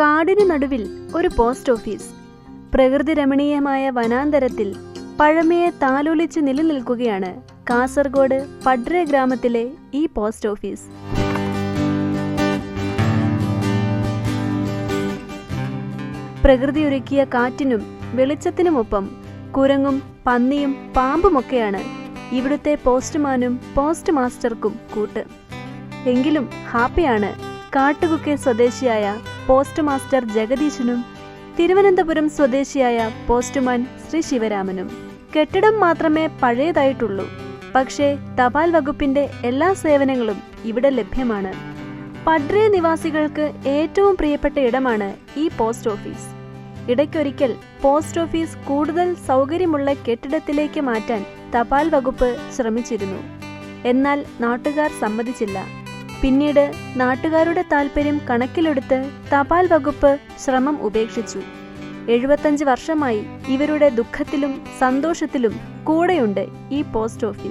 കാടിന് നടുവിൽ ഒരു പോസ്റ്റ് ഓഫീസ്. പ്രകൃതി രമണീയമായ വനാന്തരത്തിൽ പഴമയെ താലോലിച്ച് നിലനിൽക്കുകയാണ് കാസർഗോഡ് പഡ്രെ ഗ്രാമത്തിലെ ഈ പോസ്റ്റ് ഓഫീസ്. പ്രകൃതി ഒരുക്കിയ കാറ്റിനും വെളിച്ചത്തിനുമൊപ്പം കുരങ്ങും പന്നിയും പാമ്പുമൊക്കെയാണ് ഇവിടുത്തെ പോസ്റ്റ്മാനും പോസ്റ്റ് മാസ്റ്റർക്കും കൂട്ട്. എങ്കിലും ഹാപ്പിയാണ് കാട്ടുകുക്കെ സ്വദേശിയായ പോസ്റ്റ് മാസ്റ്റർ ജഗദീശനും തിരുവനന്തപുരം സ്വദേശിയായ പോസ്റ്റ്മാൻ ശ്രീ ശിവരാമനും. കെട്ടിടം മാത്രമേ പഴയതായിട്ടുള്ളൂ. പക്ഷേ തപാൽ വകുപ്പിന്റെ എല്ലാ സേവനങ്ങളും ഇവിടെ ലഭ്യമാണ്. പഡ്രെ നിവാസികൾക്ക് ഏറ്റവും പ്രിയപ്പെട്ട ഇടമാണ് ഈ പോസ്റ്റ് ഓഫീസ്. ഇടയ്ക്കൊരിക്കൽ പോസ്റ്റ് ഓഫീസ് കൂടുതൽ സൗകര്യമുള്ള കെട്ടിടത്തിലേക്ക് മാറ്റാൻ തപാൽ വകുപ്പ് ശ്രമിച്ചിരുന്നു. എന്നാൽ നാട്ടുകാർ സമ്മതിച്ചില്ല. പിന്നീട് നാട്ടുകാരുടെ താൽപ്പര്യം കണക്കിലെടുത്ത് തപാൽ വകുപ്പ് ശ്രമം ഉപേക്ഷിച്ചു. എഴുപത്തഞ്ച് വർഷമായി ഇവരുടെ ദുഃഖത്തിലും സന്തോഷത്തിലും കൂടെയുണ്ട് ഈ പോസ്റ്റ് ഓഫീസ്.